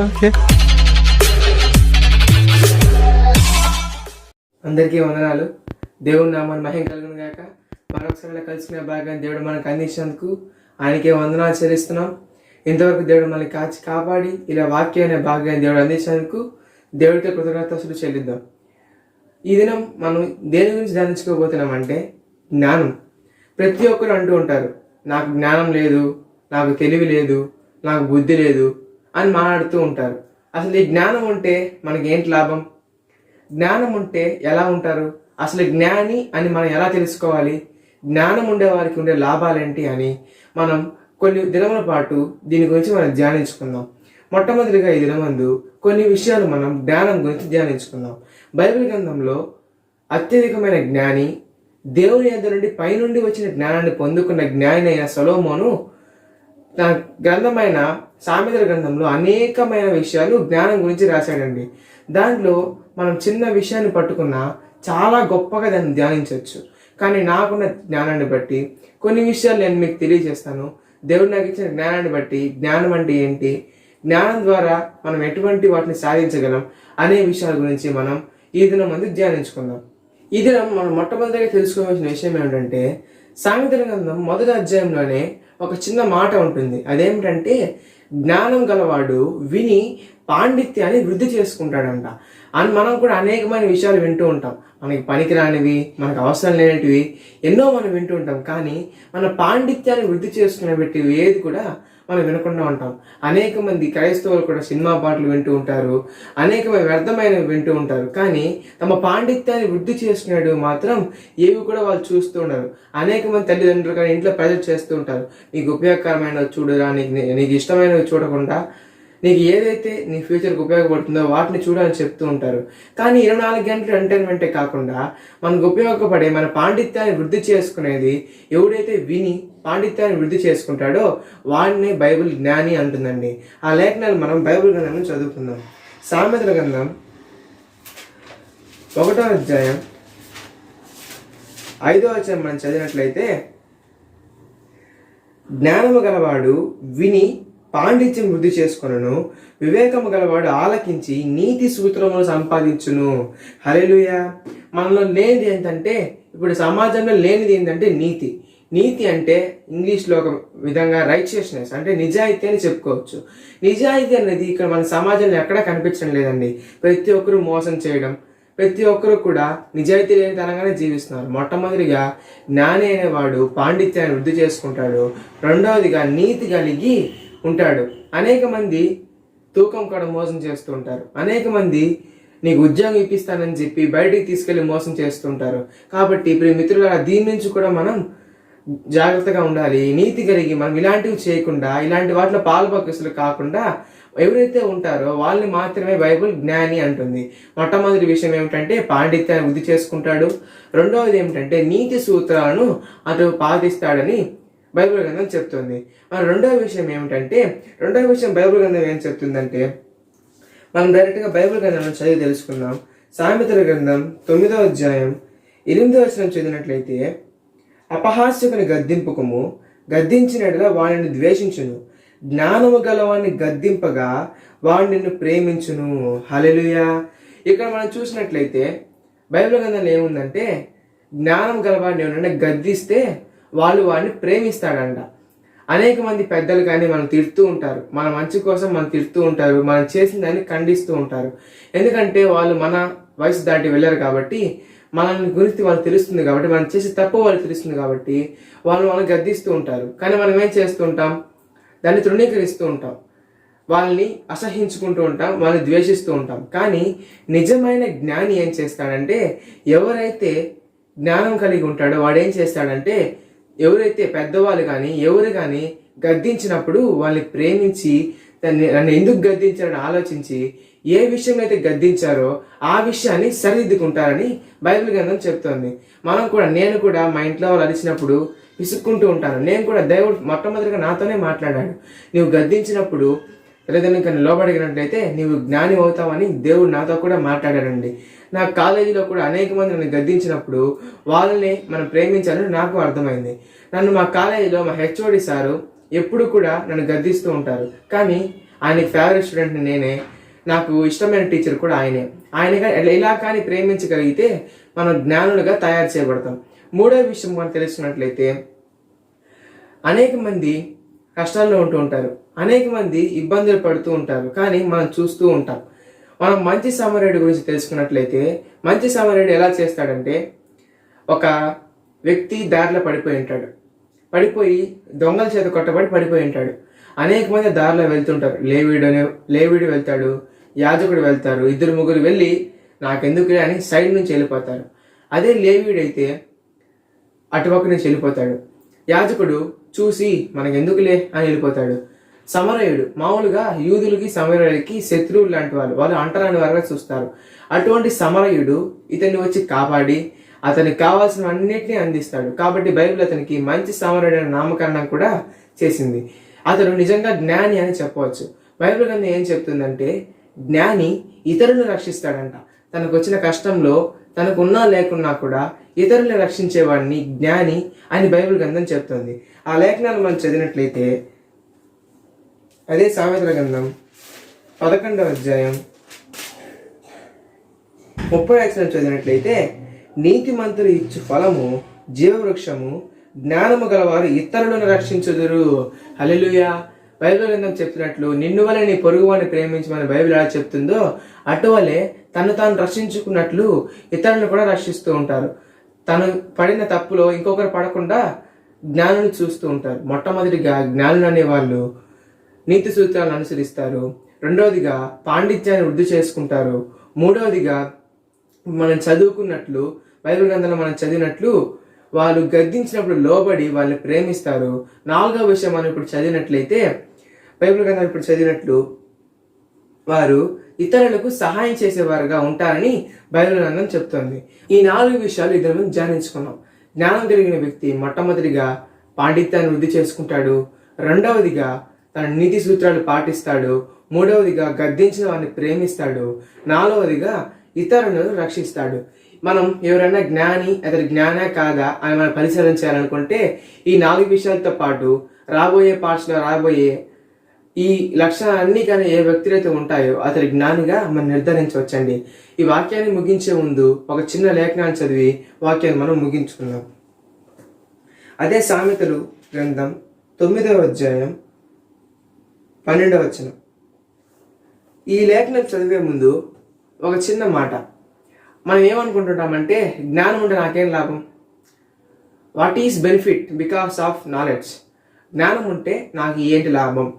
Okay. అందరికీ వందనాలు. దేవుని నామాన్ని మహిం కలుగును గాక. మరొకసారి ఇలా కలిసిన భాగాన్ని దేవుడు మనకు అందించినందుకు ఆయనకే వందనాలు చెల్లిస్తున్నాం. ఇంతవరకు దేవుడు మనల్ని కాచి కాపాడి ఇలా వాక్యం అనే భాగాన్ని దేవుడు అందించినందుకు దేవుడికి కృతజ్ఞతలు చెల్లిద్దాం. ఈ దినం మనం దేని గురించి ధ్యానించుకోబోతున్నామంటే జ్ఞానం. ప్రతి ఒక్కరు అంటూ ఉంటారు నాకు జ్ఞానం లేదు నాకు తెలివి లేదు నాకు బుద్ధి లేదు అని మాట్లాడుతూ ఉంటారు. అసలు ఈ జ్ఞానం ఉంటే మనకి ఏంటి లాభం? జ్ఞానం ఉంటే ఎలా ఉంటారు? అసలు జ్ఞాని అని మనం ఎలా తెలుసుకోవాలి? జ్ఞానం ఉండే వారికి ఉండే లాభాలేంటి అని మనం కొన్ని దినముల పాటు దీని గురించి మనం ధ్యానించుకుందాం. మొట్టమొదటిగా ఈ దినమందు కొన్ని విషయాలు మనం జ్ఞానం గురించి ధ్యానించుకుందాం. బైబిల్ గ్రంథంలో అత్యధికమైన జ్ఞాని దేవుని యొద్ద నుండి పైనుండి వచ్చిన జ్ఞానాన్ని పొందుకున్న జ్ఞాని అయిన సొలోమోను గ్రంథమైన సామెతల గ్రంథంలో అనేకమైన విషయాలు జ్ఞానం గురించి రాశాడండి. దాంట్లో మనం చిన్న విషయాన్ని పట్టుకున్నా చాలా గొప్పగా దాన్ని ధ్యానించవచ్చు. కానీ నాకున్న జ్ఞానాన్ని బట్టి కొన్ని విషయాలు నేను మీకు తెలియజేస్తాను. దేవుడు నాకు ఇచ్చిన జ్ఞానాన్ని బట్టి జ్ఞానం అంటే ఏంటి? జ్ఞానం ద్వారా మనం ఎటువంటి వాటిని సాధించగలం అనే విషయాల గురించి మనం ఈ దినం మంది ధ్యానించుకుందాం. ఈ దినం మనం మొట్టమొదటిగా తెలుసుకోవాల్సిన విషయం ఏమిటంటే సాంగతిక గ్రంథం మొదటి అధ్యాయంలోనే ఒక చిన్న మాట ఉంటుంది. అదేమిటంటే జ్ఞానం గలవాడు విని పాండిత్యాన్ని వృద్ధి చేసుకుంటాడంట. అని మనం కూడా అనేకమైన విషయాలు వింటూ ఉంటాం. మనకి పనికిరానివి మనకు అవసరం లేనిటివి ఎన్నో మనం వింటూ ఉంటాం. కానీ మన పాండిత్యాన్ని వృద్ధి చేసుకునే ఏది కూడా మనం వినకుండా ఉంటాం. అనేక మంది క్రైస్తవులు కూడా సినిమా పాటలు వింటూ ఉంటారు. అనేకమైన వ్యర్థమైనవి వింటూ ఉంటారు. కానీ తమ పాండిత్యాన్ని వృద్ధి చేసుకునేవి మాత్రం ఏవి కూడా వాళ్ళు చూస్తూ ఉండరు. అనేక మంది తల్లిదండ్రులు కానీ ఇంట్లో ప్రజలు చేస్తూ ఉంటారు. నీకు ఉపయోగకరమైనవి చూడరా నీకు నీకు ఇష్టమైనవి చూడకుండా నీకు ఏదైతే నీ ఫ్యూచర్కి ఉపయోగపడుతుందో వాటిని చూడని చెప్తూ ఉంటారు. కానీ ఇరవై నాలుగు గంటలు ఎంటర్టైన్మెంటే కాకుండా మనకు ఉపయోగపడే మన పాండిత్యాన్ని వృద్ధి చేసుకునేది ఎవడైతే విని పాండిత్యాన్ని వృద్ధి చేసుకుంటాడో వాడిని బైబిల్ జ్ఞాని అంటుందండి. ఆ లేఖనాలు మనం బైబిల్ గ్రంథం చదువుకుందాం. సామెతల గ్రంథం ఒకటో అధ్యాయం ఐదో అధ్యాయం మనం చదివినట్లయితే జ్ఞానము గలవాడు విని పాండిత్యం వృద్ధి చేసుకొనను. వివేకము గలవాడు ఆలకించి నీతి సూత్రములు సంపాదించును. హల్లెలూయా. మనలో లేనిది ఏంటంటే ఇప్పుడు సమాజంలో లేనిది ఏంటంటే నీతి. నీతి అంటే ఇంగ్లీష్లో ఒక విధంగా రైచియస్నెస్ అంటే నిజాయితీ అని చెప్పుకోవచ్చు. నిజాయితీ అనేది ఇక్కడ మన సమాజంలో ఎక్కడా కనిపించడం లేదండి. ప్రతి ఒక్కరూ మోసం చేయడం ప్రతి ఒక్కరు కూడా నిజాయితీ లేని తనంగానే జీవిస్తున్నారు. మొట్టమొదటిగా జ్ఞాని అనేవాడు పాండిత్యాన్ని వృద్ధి చేసుకుంటాడు. రెండవదిగా నీతి కలిగి ఉంటాడు. అనేక మంది తూకం కూడా మోసం చేస్తూ ఉంటారు. అనేక మంది నీకు ఉద్యోగం ఇప్పిస్తానని చెప్పి బయటికి తీసుకెళ్ళి మోసం చేస్తుంటారు కాబట్టి ఇప్పుడు మిత్రుల దీని నుంచి కూడా మనం జాగ్రత్తగా ఉండాలి. నీతి కలిగి మనం ఇలాంటివి చేయకుండా ఇలాంటి వాటిలో పాల్పకసులు కాకుండా ఎవరైతే ఉంటారో వాళ్ళని మాత్రమే బైబిల్ జ్ఞాని అంటుంది. మొట్టమొదటి విషయం ఏమిటంటే పాండిత్యాన్ని వృద్ధి చేసుకుంటాడు. రెండవది ఏమిటంటే నీతి సూత్రాలను అతను పాటిస్తాడని బైబిల్ గ్రంథం చెప్తుంది. మన రెండవ విషయం ఏమిటంటే రెండవ విషయం బైబిల్ గ్రంథం ఏం చెప్తుందంటే మనం డైరెక్ట్గా బైబిల్ గ్రంథం చదివి తెలుసుకుందాం. సామెతల గ్రంథం తొమ్మిదో అధ్యాయం ఎనిమిదో వచనం చదివినట్లయితే అపహాస్యకుని గద్దింపుకము గద్దించినట్లుగా వాడిని ద్వేషించును. జ్ఞానము గలవాడిని గద్దింపగా వాడు నిన్ను ప్రేమించును. హలెలుయా ఇక్కడ మనం చూసినట్లయితే బైబిల్ గ్రంథంలో ఏముందంటే జ్ఞానం గలవాడిని ఏమన్నా గద్దిస్తే వాళ్ళు వాడిని ప్రేమిస్తాడంట. అనేక మంది పెద్దలు కానీ మనం తిడుతూ ఉంటారు. మన మంచి కోసం మనం తిడుతూ ఉంటారు. మనం చేసిన దాన్ని ఖండిస్తూ ఉంటారు. ఎందుకంటే వాళ్ళు మన వయసు దాటి వెళ్ళారు కాబట్టి మనల్ని గురించి వాళ్ళు తెలుస్తుంది కాబట్టి మనం చేసే తప్పు వాళ్ళు తెలుస్తుంది కాబట్టి వాళ్ళు మనం గద్దిస్తూ ఉంటారు. కానీ మనం ఏం చేస్తూ ఉంటాం? దాన్ని తృణీకరిస్తూ ఉంటాం. వాళ్ళని అసహించుకుంటూ ఉంటాం. వాళ్ళని ద్వేషిస్తూ ఉంటాం. కానీ నిజమైన జ్ఞాని ఏం చేస్తాడంటే ఎవరైతే జ్ఞానం కలిగి ఉంటాడో వాడు ఏం చేస్తాడంటే ఎవరైతే పెద్దవాళ్ళు కానీ ఎవరు కానీ గద్దించినప్పుడు వాళ్ళని ప్రేమించి తన్ని నన్ను ఎందుకు గద్దించారని ఆలోచించి ఏ విషయం అయితే గద్దించారో ఆ విషయాన్ని సరిదిద్దుకుంటారని బైబిల్ గ్రంథం చెప్తోంది. మనం కూడా నేను కూడా మా ఇంట్లో వాళ్ళు అరిచినప్పుడు విసుక్కుంటూ ఉంటాను. నేను కూడా దేవుడు మొట్టమొదటిగా నాతోనే మాట్లాడాడు. నువ్వు గద్దించినప్పుడు తల్లిదండ్రులకు లోబడిగినట్లయితే నీవు జ్ఞాని అవుతావని దేవుడు నాతో కూడా మాట్లాడాడండి. నా కాలేజీలో కూడా అనేక మంది నన్ను గద్దించినప్పుడు వాళ్ళని మనం ప్రేమించాలని నాకు అర్థమైంది. నన్ను మా కాలేజీలో మా హెచ్ఓడి సారు ఎప్పుడు కూడా నన్ను గద్దిస్తూ ఉంటారు. కానీ ఆయనకి ఫేవరెట్ స్టూడెంట్ని నేనే. నాకు ఇష్టమైన టీచర్ కూడా ఆయనే. ఆయన ఇలా కానీ ప్రేమించగలిగితే మనం జ్ఞానులుగా తయారు చేయబడతాం. మూడో విషయం మనం తెలుసుకున్నట్లయితే అనేక మంది కష్టాల్లో ఉంటూ ఉంటారు. అనేక మంది ఇబ్బందులు పడుతూ ఉంటారు. కానీ మనం చూస్తూ ఉంటాం. మనం మంచి సమరేడు గురించి తెలుసుకున్నట్లయితే మంచి సమరేడు ఎలా చేస్తాడంటే ఒక వ్యక్తి దారిలో పడిపోయి ఉంటాడు. పడిపోయి దొంగల చేత కొట్టబడి పడిపోయి ఉంటాడు. అనేక మంది దారిలో వెళ్తుంటారు. లేవీడు అనే లేవీడు వెళ్తాడు యాజకుడు వెళ్తారు ఇద్దరు ముగ్గురు వెళ్ళి నాకెందుకు అని సైడ్ నుంచి వెళ్ళిపోతారు. అదే లేవీడైతే అటుపక్క నుంచి వెళ్ళిపోతాడు. యాజకుడు చూసి మనకెందుకులే అని వెళ్ళిపోతాడు. సమరయుడు. మామూలుగా యూదులకి సమరయుడికి శత్రువులు లాంటి వాళ్ళు. వాళ్ళు అంటరాని వారుగా చూస్తారు. అటువంటి సమరయుడు ఇతన్ని వచ్చి కాపాడి అతనికి కావాల్సినవన్నిటిని అందిస్తాడు. కాబట్టి బైబిల్ అతనికి మంచి సమరయుడు అనే నామకరణం కూడా చేసింది. అతను నిజంగా జ్ఞాని అని చెప్పవచ్చు. బైబిల్ గ్రంథం ఏం చెప్తుందంటే జ్ఞాని ఇతరులను రక్షిస్తాడంట. తనకు వచ్చిన కష్టంలో తనకు ఉన్నా లేకున్నా కూడా ఇతరులను రక్షించేవాడిని జ్ఞాని అని బైబిల్ గ్రంథం చెప్తుంది. ఆ లేఖనాలు మనం చదివినట్లయితే అదే సామెతల గ్రంథం పదకొండవ అధ్యాయం. ముప్పై అక్షరం చదివినట్లయితే నీతిమంతులు ఇచ్చు ఫలము జీవవృక్షము జ్ఞానము గలవారు ఇతరులను రక్షించుదురు. హల్లెలూయా. బైబిల్ గ్రంథం చెప్తున్నట్లు నిన్ను వల్ల నీ పొరుగువాని ప్రేమించమని బైబిల్ ఎలా చెప్తుందో అటువలే తను తాను రక్షించుకున్నట్లు ఇతరులను కూడా రక్షిస్తూ ఉంటారు. తను పడిన తప్పులో ఇంకొకరు పడకుండా జ్ఞానుని చూస్తూ ఉంటారు. మొట్టమొదటిగా జ్ఞానులు అనేవాళ్ళు నీతి సూత్రాలను అనుసరిస్తారు. రెండవదిగా పాండిత్యాన్ని వృద్ధి చేసుకుంటారు. మూడవదిగా మనం చదువుకున్నట్లు బైబిల్ గ్రంథంలో మనం చదివినట్లు వాళ్ళు గద్దించినప్పుడు లోబడి వాళ్ళని ప్రేమిస్తారు. నాలుగవ విషయం మనం ఇప్పుడు చదివినట్లయితే బైబిల్ గ్రంథం ఇప్పుడు చదివినట్లు వారు ఇతరులకు సహాయం చేసేవారుగా ఉంటారని బైబిల్ గ్రంథం చెప్తోంది. ఈ నాలుగు విషయాలు ఇద్దరు మీద ధ్యానించుకున్నాం. జ్ఞానం కలిగిన వ్యక్తి మొట్టమొదటిగా పాండిత్యాన్ని వృద్ధి చేసుకుంటాడు. రెండవదిగా తన నీతి సూత్రాలు పాటిస్తాడు. మూడవదిగా గద్దించిన వారిని ప్రేమిస్తాడు. నాలుగవదిగా ఇతరులను రక్షిస్తాడు. మనం ఎవరైనా జ్ఞాని అతని జ్ఞానే కాదా అని మనం పరిశీలన చేయాలనుకుంటే ఈ నాలుగు విషయాలతో పాటు రాబోయే పార్ట్స్లో రాబోయే ఈ లక్షణాలన్నీ కానీ ఏ వ్యక్తులు అయితే ఉంటాయో అతని జ్ఞానిగా మనం నిర్ధారించవచ్చండి. ఈ వాక్యాన్ని ముగించే ముందు ఒక చిన్న లేఖనాన్ని చదివి వాక్యాన్ని మనం ముగించుకుందాం. అదే సామెతలు గ్రంథం తొమ్మిదవ అధ్యాయం పన్నెండవ వచనం. ఈ లేఖనం చదివే ముందు ఒక చిన్న మాట. మనం ఏమనుకుంటుంటామంటే జ్ఞానం ఉంటే నాకేం లాభం? What is benefit because of knowledge జ్ఞానం ఉంటే నాకు ఏంటి లాభం?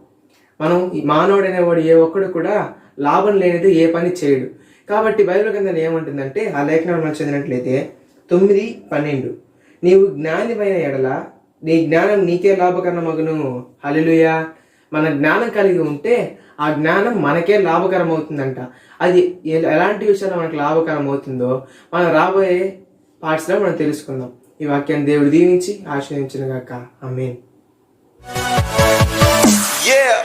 మనం మానవుడనేవాడు ఏ ఒక్కడు కూడా లాభం లేనిది ఏ పని చేయడు. కాబట్టి బైబిల్ కింద ఏమంటుందంటే ఆ లేఖనం మనం చదివినట్లయితే తొమ్మిది పన్నెండు. నీవు జ్ఞానిపైన ఎడల నీ జ్ఞానం నీకే లాభకరణ మగును హలిలుయా మన జ్ఞానం కలిగి ఉంటే ఆ జ్ఞానం మనకే లాభకరం అవుతుందంట అది ఎలాంటి విషయాలు మనకు లాభకరం అవుతుందో మనం రాబోయే పార్ట్స్లో మనం తెలుసుకుందాం. ఈ వాక్యాన్ని దేవుడు దీవించి ఆశ్రయించిన గాక ఆ Yeah.